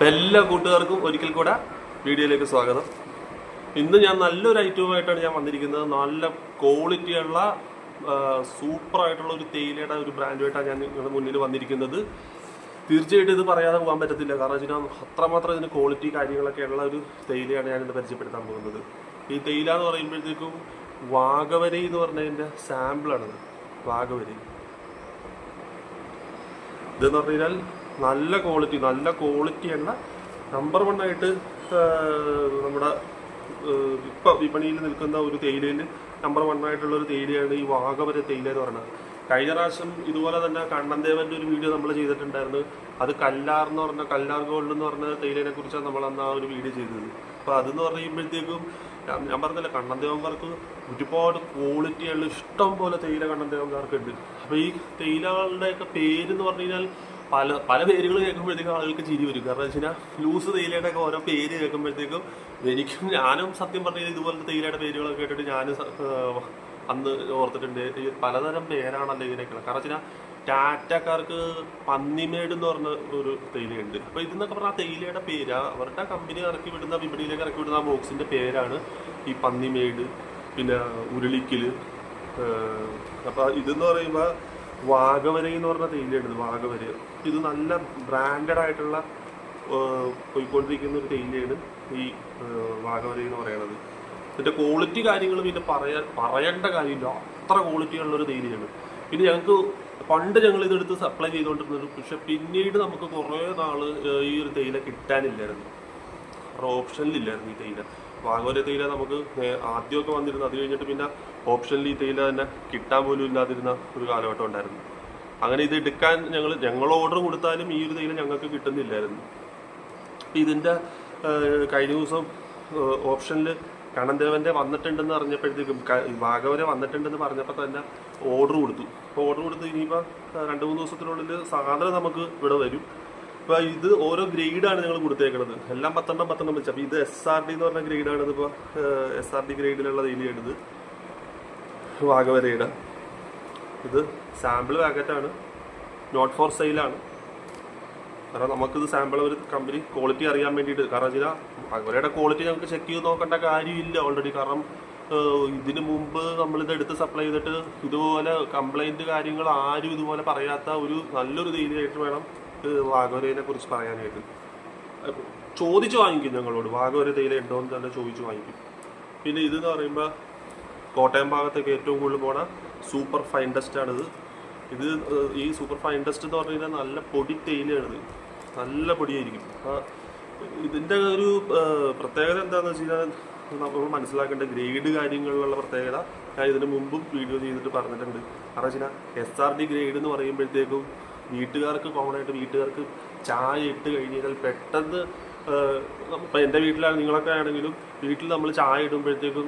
അപ്പം എല്ലാ കൂട്ടുകാർക്കും ഒരിക്കൽ കൂടെ വീഡിയോയിലേക്ക് സ്വാഗതം. ഇന്ന് ഞാൻ നല്ലൊരു ഐറ്റവുമായിട്ടാണ് ഞാൻ വന്നിരിക്കുന്നത്. നല്ല ക്വാളിറ്റിയുള്ള സൂപ്പർ ആയിട്ടുള്ള ഒരു തേയിലയുടെ ഒരു ബ്രാൻഡുമായിട്ടാണ് ഞാൻ നിങ്ങളുടെ മുന്നിൽ വന്നിരിക്കുന്നത്. തീർച്ചയായിട്ടും ഇത് പറയാതെ പോകാൻ പറ്റത്തില്ല. കാരണം വെച്ചാൽ അത്രമാത്രം ഇതിന് ക്വാളിറ്റി കാര്യങ്ങളൊക്കെ ഉള്ള ഒരു തേയിലയാണ് ഞാനിന്ന് പരിചയപ്പെടുത്താൻ പോകുന്നത്. ഈ തേയില എന്ന് പറയുമ്പോഴത്തേക്കും വാഗവരി എന്ന് പറഞ്ഞതിന്റെ സാമ്പിളാണിത് വാഗവരി. ഇതെന്ന് പറഞ്ഞു കഴിഞ്ഞാൽ നല്ല ക്വാളിറ്റി നല്ല ക്വാളിറ്റി എണ്ണ. നമ്പർ വൺ ആയിട്ട് നമ്മുടെ ഇപ്പം വിപണിയിൽ നിൽക്കുന്ന ഒരു തേയിലയിൽ നമ്പർ വൺ ആയിട്ടുള്ള ഒരു തേയിലയാണ് ഈ വാഗവര തേയില എന്ന് പറയുന്നത്. കഴിഞ്ഞ പ്രാവശ്യം ഇതുപോലെ തന്നെ കണ്ണൻദേവന്റെ ഒരു വീഡിയോ നമ്മൾ ചെയ്തിട്ടുണ്ടായിരുന്നു. അത് കല്ലാർ എന്ന് പറഞ്ഞ കല്ലാർ ഗോൾഡ് എന്ന് പറഞ്ഞ തേയിലിനെ കുറിച്ചാണ് നമ്മൾ അന്ന് ആ ഒരു വീഡിയോ ചെയ്തത്. അപ്പോൾ അതെന്ന് പറയുമ്പോഴത്തേക്കും ഞാൻ- പറഞ്ഞില്ല കണ്ണൻദേവന്മാർക്ക് ഒരുപാട് ക്വാളിറ്റിയുള്ള ഇഷ്ടം പോലെ തേയില കണ്ണൻദേവന്മാർക്ക് ഉണ്ട്. അപ്പോൾ ഈ തേയിലകളുടെയൊക്കെ പേരെന്ന് പറഞ്ഞു കഴിഞ്ഞാൽ പല പല പേരുകൾ കേൾക്കുമ്പോഴത്തേക്കും ആളുകൾക്ക് ചിരി വരും. കാരണം വെച്ച് കഴിഞ്ഞാൽ ലൂസ് തേയിലയുടെയൊക്കെ ഓരോ പേര് കേൾക്കുമ്പോഴത്തേക്കും എനിക്കും ഞാനും സത്യം പറഞ്ഞു ഇതുപോലത്തെ തേയിലയുടെ പേരുകളൊക്കെ കേട്ടിട്ട് ഞാനും അന്ന് ഓർത്തിട്ടുണ്ട്. ഈ പലതരം പേരാണല്ലോ ഇതിനൊക്കെ കാരണം വെച്ചാൽ ടാറ്റക്കാർക്ക് പന്നിമേട് എന്ന് പറഞ്ഞ ഒരു തേയിലയുണ്ട്. അപ്പോൾ ഇതെന്നൊക്കെ പറഞ്ഞാൽ ആ തേയിലയുടെ പേര് അവരുടെ കമ്പനി ഇറക്കി വിടുന്ന വിപണിയിലേക്ക് ഇറക്കി വിടുന്ന ആ ബോക്സിന്റെ പേരാണ് ഈ പന്നിമേട് പിന്നെ ഉരുളിക്കൽ അപ്പോൾ ഇതെന്ന് പറയുമ്പോൾ വാഗവര എന്ന് പറഞ്ഞ തേയിലയുണ്ട് വാഗവര. ഇത് നല്ല ബ്രാൻഡഡ് ആയിട്ടുള്ള പോയിക്കൊണ്ടിരിക്കുന്ന ഒരു തേയിലയാണ് ഈ വാഗവര എന്ന് പറയുന്നത്. ഇതിന്റെ ക്വാളിറ്റി കാര്യങ്ങൾ പിന്നെ പറയാൻ പറയേണ്ട കാര്യമില്ല. അത്ര ക്വാളിറ്റി ഉള്ള ഒരു തേയിലയാണ്. പിന്നെ ഞങ്ങൾക്ക് പണ്ട് ഞങ്ങൾ ഇതെടുത്ത് സപ്ലൈ ചെയ്തുകൊണ്ടിരുന്നത് പക്ഷെ പിന്നീട് നമുക്ക് കുറേ നാൾ ഈ ഒരു തേയില കിട്ടാനില്ലായിരുന്നു. ഓപ്ഷനിലില്ലായിരുന്നു ഈ തേയില. വാഗോല തേയില നമുക്ക് ആദ്യമൊക്കെ വന്നിരുന്നു. അത് കഴിഞ്ഞിട്ട് പിന്നെ ഓപ്ഷനിൽ തേയില തന്നെ കിട്ടാൻ പോലും ഇല്ലാതിരുന്ന ഒരു കാലഘട്ടം ഉണ്ടായിരുന്നു. അങ്ങനെ ഇത് എടുക്കാൻ ഞങ്ങൾ ഞങ്ങൾ ഓർഡർ കൊടുത്താലും ഈ ഒരു തേയില ഞങ്ങൾക്ക് കിട്ടുന്നില്ലായിരുന്നു. ഇതിന്റെ കഴിഞ്ഞ ദിവസം ഓപ്ഷനിൽ കണന്തേവന്റെ വന്നിട്ടുണ്ടെന്ന് അറിഞ്ഞപ്പോഴത്തേക്കും വാഗവരെ വന്നിട്ടുണ്ടെന്ന് പറഞ്ഞപ്പോൾ തന്നെ ഓർഡർ കൊടുത്തു. അപ്പോൾ ഓർഡർ കൊടുത്ത് ഇനിയിപ്പോൾ രണ്ട് മൂന്ന് ദിവസത്തിനുള്ളിൽ സാധനം നമുക്ക് ഇവിടെ വരും. അപ്പോൾ ഇത് ഓരോ ഗ്രേഡാണ് നിങ്ങൾ കൊടുത്തേക്കുന്നത് എല്ലാം പത്തെണ്ണം പത്തെണ്ണം വെച്ച്. അപ്പൊ ഇത് എസ് ആർ ഡി എന്ന് പറഞ്ഞ ഗ്രേഡാണ് ഇതിപ്പോ എസ് ആർ ഡി ഗ്രേഡിലുള്ള തേയിലയാണിത് വാഗവരയുടെ. ഇത് സാമ്പിൾ പാക്കറ്റാണ് നോട്ട് ഫോർ സെയിലാണ് കാരണം നമുക്കിത് സാമ്പിൾ ഒരു കമ്പനി ക്വാളിറ്റി അറിയാൻ വേണ്ടിയിട്ട്. കാരണം വെച്ചാൽ അവരുടെ ക്വാളിറ്റി നമുക്ക് ചെക്ക് ചെയ്ത് നോക്കേണ്ട കാര്യമില്ല ഓൾറെഡി കാരണം ഇതിന് മുമ്പ് നമ്മളിത് എടുത്ത് സപ്ലൈ ചെയ്തിട്ട് ഇതുപോലെ കംപ്ലൈന്റ് കാര്യങ്ങൾ ആരും ഇതുപോലെ പറയാത്ത ഒരു നല്ലൊരു രീതിയിലായിട്ട് വേണം. വാഗോരയെ കുറിച്ച് പറയാനായിട്ട്. ചോദിച്ചു വാങ്ങിക്കും ഞങ്ങളോട്. തേയില ഉണ്ടോ എന്ന് തന്നെ ചോദിച്ചു വാങ്ങിക്കും. പിന്നെ ഇതെന്ന് പറയുമ്പോൾ കോട്ടയം ഭാഗത്തേക്ക് ഏറ്റവും കൂടുതൽ പോണ സൂപ്പർ ഫൈൻ ആണിത്. ഇത് ഈ സൂപ്പർ ഫൈൻ ഡസ്റ്റ് എന്ന് പറഞ്ഞു കഴിഞ്ഞാൽ നല്ല പൊടി തേയിലയാണിത്. നല്ല പൊടിയായിരിക്കും. ഇതിന്റെ ഒരു പ്രത്യേകത എന്താണെന്ന് വെച്ച് കഴിഞ്ഞാൽ നമ്മൾ മനസ്സിലാക്കേണ്ട ഗ്രേഡ് കാര്യങ്ങളിലുള്ള പ്രത്യേകത ഞാൻ ഇതിന് മുമ്പും വീഡിയോ ചെയ്തിട്ട് പറഞ്ഞിട്ടുണ്ട്. കാരണം വെച്ചാൽ എസ് ആർ ഡി ഗ്രേഡ് എന്ന് പറയുമ്പോഴത്തേക്കും വീട്ടുകാർക്ക് കോമൺ ആയിട്ട് വീട്ടുകാർക്ക് ചായ ഇട്ട് കഴിഞ്ഞ് കഴിഞ്ഞാൽ പെട്ടെന്ന് ഇപ്പം എന്റെ വീട്ടിലാണ് നിങ്ങളൊക്കെ ആണെങ്കിലും വീട്ടിൽ നമ്മൾ ചായ ഇടുമ്പോഴത്തേക്കും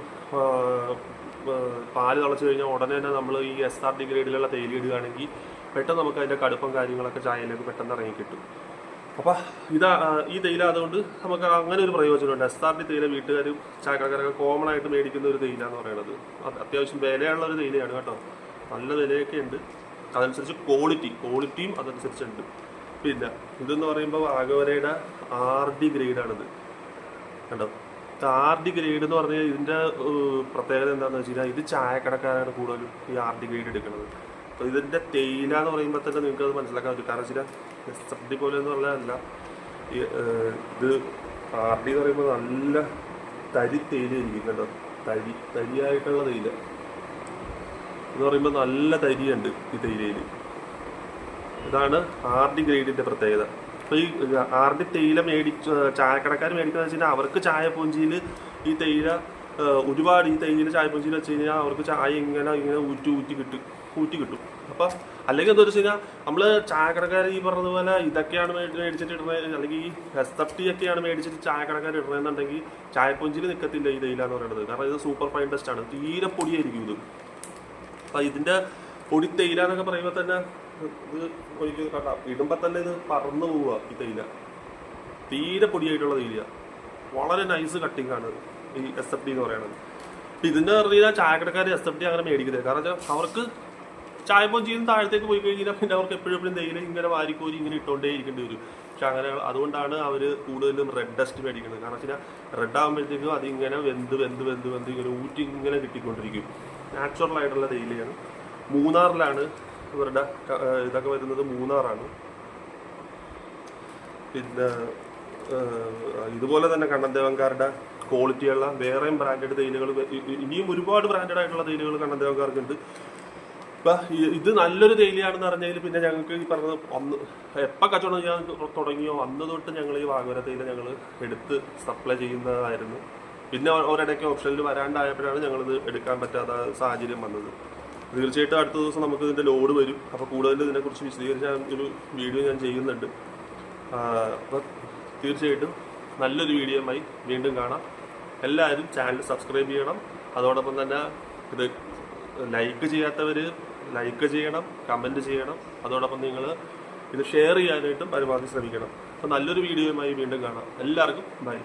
പാൽ തിളച്ച് കഴിഞ്ഞാൽ ഉടനെ തന്നെ നമ്മൾ ഈ എസ് ആർ ഡി ഗ്രേഡിലുള്ള തേയില ഇടുകയാണെങ്കിൽ പെട്ടെന്ന് നമുക്ക് അതിന്റെ കടുപ്പം കാര്യങ്ങളൊക്കെ ചായയിലേക്ക് പെട്ടെന്ന് ഇറങ്ങി കിട്ടും. അപ്പോൾ ഇതാ ഈ തേയില അതുകൊണ്ട് നമുക്ക് അങ്ങനെ ഒരു പ്രയോജനമുണ്ട്. എസ് ആർ ഡി തേയില വീട്ടുകാരും ചായക്കാരൊക്കെ കോമൺ ആയിട്ട് മേടിക്കുന്ന ഒരു തേയില എന്ന് പറയുന്നത്. അത് അത്യാവശ്യം വിലയുള്ള ഒരു തേയിലയാണ് കേട്ടോ. നല്ല വിലയൊക്കെ ഉണ്ട്. അതനുസരിച്ച് ക്വാളിറ്റി ക്വാളിറ്റിയും അതനുസരിച്ചുണ്ട്. പിന്നെ ഇതെന്ന് പറയുമ്പോൾ ആഗവരയുടെ ആർ ഡി ഗ്രേഡാണിത് കണ്ടോ? ആർ ഡി ഗ്രേഡ് എന്ന് പറഞ്ഞാൽ ഇതിന്റെ പ്രത്യേകത എന്താണെന്ന് വെച്ച് കഴിഞ്ഞാൽ ഇത് ചായക്കടക്കാരാണ് കൂടുതലും ഈ ആർ ഡി ഗ്രേഡ് എടുക്കുന്നത്. അപ്പോൾ ഇതിന്റെ തേയില എന്ന് പറയുമ്പോൾ തന്നെ നിങ്ങൾക്ക് അത് മനസ്സിലാക്കാൻ പറ്റും. കാരണം വെച്ചാൽ എസ് എഫ് ഡി പോലെ എന്ന് പറഞ്ഞാലല്ല ഈ, ഇത് ആർ ഡി എന്ന് പറയുമ്പോൾ നല്ല തരി തേയിലയായിരിക്കും കേട്ടോ തരി തരിയായിട്ടുള്ള തേയില. എന്ന് പറയുമ്പോൾ നല്ല തരിയുണ്ട് ഈ തേയിലയിൽ. ഇതാണ് ആർഡി ഗ്രേഡിന്റെ പ്രത്യേകത. അപ്പോൾ ഈ ആർഡി തേയില മേടിച്ച് ചായക്കടക്കാർ മേടിക്കുന്ന വെച്ച് കഴിഞ്ഞാൽ അവർക്ക് ചായപ്പൂഞ്ചിയിൽ ഈ തേയില ഒരുപാട് ഈ തേയില ചായപ്പൂഞ്ചിയിൽ വെച്ച് കഴിഞ്ഞാൽ അവർക്ക് ചായ ഇങ്ങനെ ഇങ്ങനെ ഊറ്റി ഊറ്റി കിട്ടും ഊറ്റി കിട്ടും. അപ്പോൾ അല്ലെങ്കിൽ എന്താ വെച്ച് കഴിഞ്ഞാൽ നമ്മൾ ചായക്കടക്കാർ ഈ പറഞ്ഞതുപോലെ ഇതൊക്കെയാണ് മേടി- മേടിച്ചിട്ട് ഇടുന്നത് അല്ലെങ്കിൽ ഈ എഫ് ഒക്കെയാണ് മേടിച്ചിട്ട് ചായക്കടക്കാർ ഇടുന്നതെന്നുണ്ടെങ്കിൽ ചായപ്പൂഞ്ചിയിൽ നിൽക്കത്തില്ല ഈ തേയില എന്ന് പറയുന്നത്. കാരണം ഇത് സൂപ്പർ ഫൈൻ ടെസ്റ്റ് ആണ് തീരെ പൊടിയായിരിക്കും ഇത്. അപ്പൊ ഇതിന്റെ പൊടി തേയില എന്നൊക്കെ പറയുമ്പോൾ തന്നെ ഇത് ഒരിക്കൽ കണ്ട. ഇടുമ്പോ തന്നെ ഇത് പറന്നു പോവുക ഈ തേയില. തീരെ പൊടിയായിട്ടുള്ള തേയില. വളരെ നൈസ് കട്ടിംഗ് ആണ് ഈ എസ് എഫ് ഡി എന്ന് പറയുന്നത്. അപ്പൊ ഇതിന്റെ പറഞ്ഞാൽ ചായക്കടക്കാർ എസ് എഫ് ഡി അങ്ങനെ മേടിക്കുന്നത് കാരണം വെച്ചാൽ അവർക്ക് ചായപ്പോൾ ചെയ്യുന്ന താഴത്തേക്ക് പോയി കഴിഞ്ഞാൽ പിന്നെ അവർക്ക് എപ്പോഴും എപ്പോഴും തേയില ഇങ്ങനെ വാരിക്കോരി ഇങ്ങനെ ഇട്ടുകൊണ്ടേ ഇരിക്കേണ്ടി വരും. പക്ഷെ അങ്ങനെ അതുകൊണ്ടാണ് അവർ കൂടുതലും റെഡ് ഡസ്റ്റ് മേടിക്കുന്നത്. കാരണം വെച്ചാൽ റെഡ് ആകുമ്പോഴത്തേക്കും അതിങ്ങനെ വെന്ത് വെന്ത് വെന്ത് വെന്ത് ഇങ്ങനെ ഊറ്റി ഇങ്ങനെ കിട്ടിക്കൊണ്ടിരിക്കും. നാച്ചുറൽ ആയിട്ടുള്ള തേയിലയാണ് മൂന്നാറിലാണ് ഇവരുടെ ഇതൊക്കെ വരുന്നത് മൂന്നാറാണ്. പിന്നെ ഇതുപോലെ തന്നെ കണ്ണൻദേവൻകാരുടെ ക്വാളിറ്റിയുള്ള വേറെയും ബ്രാൻഡഡ് തേയിലകൾ ഇനിയും ഒരുപാട് ബ്രാൻഡഡ് ആയിട്ടുള്ള തേയിലകൾ കണ്ണൻദേവൻകാർക്കുണ്ട്. ഇപ്പം ഇത് നല്ലൊരു തേയിലയാണെന്ന് പറഞ്ഞതിൽ പിന്നെ ഞങ്ങൾക്ക് ഈ പറഞ്ഞത് അന്ന് എപ്പോൾ കച്ചവടം ചെയ്യാൻ തുടങ്ങിയോ അന്ന് തൊട്ട് ഞങ്ങൾ ഈ വാഗ്വര തേയില ഞങ്ങൾ എടുത്ത് സപ്ലൈ ചെയ്യുന്നതായിരുന്നു. പിന്നെ ഒരിടയ്ക്ക് ഓപ്ഷനിൽ വരാണ്ടായപ്പോഴാണ് ഞങ്ങളിത് എടുക്കാൻ പറ്റാത്ത സാഹചര്യം വന്നത്. തീർച്ചയായിട്ടും അടുത്ത ദിവസം നമുക്ക് ഇതിന്റെ ലോഡ് വരും. അപ്പോൾ കൂടുതൽ ഇതിനെക്കുറിച്ച് വിശദീകരിച്ച ഒരു വീഡിയോ ഞാൻ ചെയ്യുന്നുണ്ട്. അപ്പോൾ തീർച്ചയായിട്ടും നല്ലൊരു വീഡിയോയുമായി വീണ്ടും കാണാം. എല്ലാവരും ചാനൽ സബ്സ്ക്രൈബ് ചെയ്യണം. അതോടൊപ്പം തന്നെ ഇത് ലൈക്ക് ചെയ്യാത്തവർ ലൈക്ക് ചെയ്യണം കമന്റ് ചെയ്യണം. അതോടൊപ്പം നിങ്ങൾ ഇത് ഷെയർ ചെയ്യാനായിട്ടും പരമാവധി ശ്രമിക്കണം. അപ്പോൾ നല്ലൊരു വീഡിയോയുമായി വീണ്ടും കാണാം. എല്ലാവർക്കും ബൈ